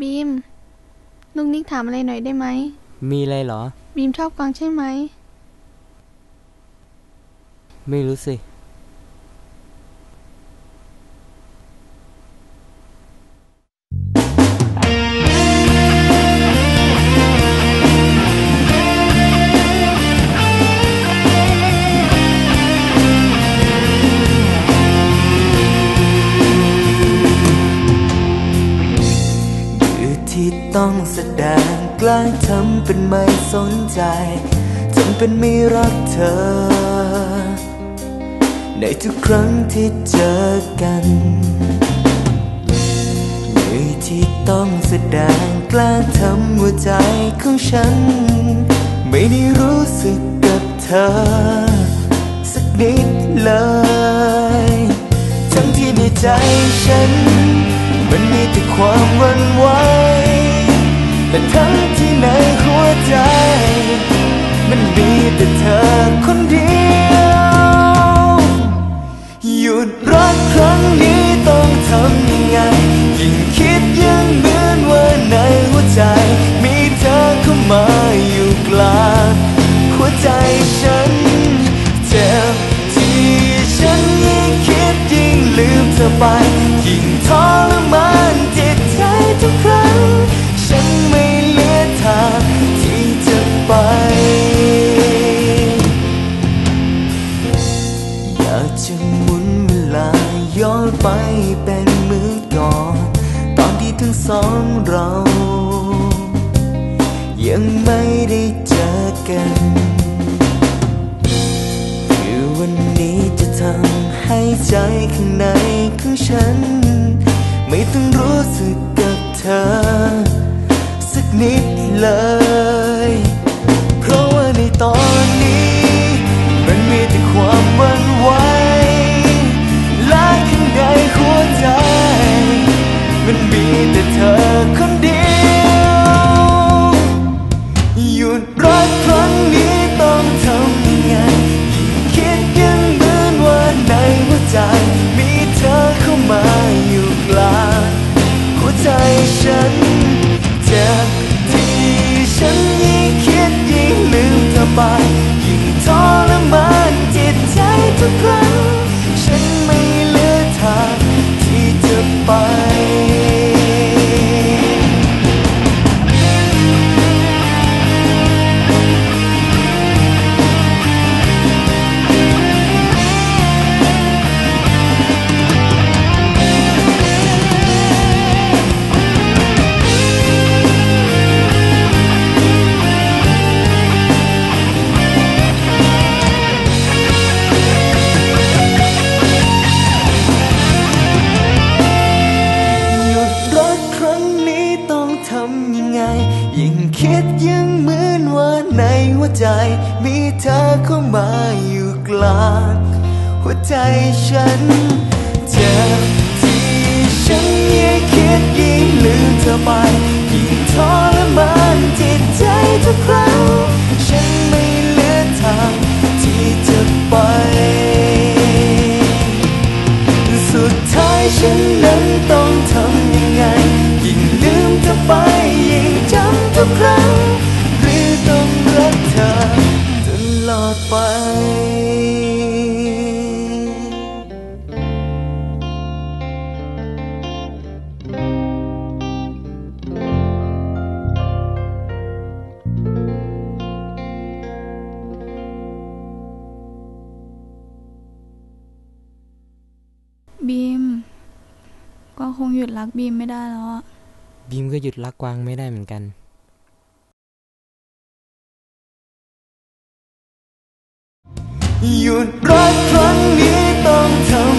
บีมลูกนิกถามอะไรหน่อยได้ไหม มีอะไรเหรอ บีมชอบกวางใช่ไหม ไม่รู้สิ ต้องแสดงกล้าทำเป็นไม่สนใจทำเป็นไม่รักเธอ ในทุกครั้งที่เจอกันเหนื่อยที่ต้องแสดงกล้าทำหัวใจของฉัน ไม่ได้รู้สึกกับเธอ สักนิดเลย ทั้งที่ในใจฉัน มันมีแต่ความวันไแต่เธอคนเดียวหยุดรักครั้งนี้ต้องทำยังไงยิ่งคิดยิ่งเหมือนว่าในหัวใจ มีเธอเข้ามาอยู่กลางหัวใจฉันเจ็บที่ฉันยิ่งคิดยิ่งลืมเธอไป หมุนเวลาย้อนไปเป็นเมือก่อน ตอนที่ทั้งสองเรา ยังไม่ได้เจอกันคือวันนี้จะทำให้ใจข้างในของฉัน ไม่ต้องรู้สึกกับเธอ สักนิดเลย ไป ใจ มีเธอเข้ามาอยู่กลางหัวใจฉันเจ็บที่ฉันยิ่งคิดยิ่งลืมเธอไปยิ่งทรมานจิตใจทุกครั้ง กวางคงหยุดรักบีมไม่ได้แล้วอะบีมก็หยุดรักกวางไม่ได้เหมือนกันหยุดรักครั้งนี้ต้องทำ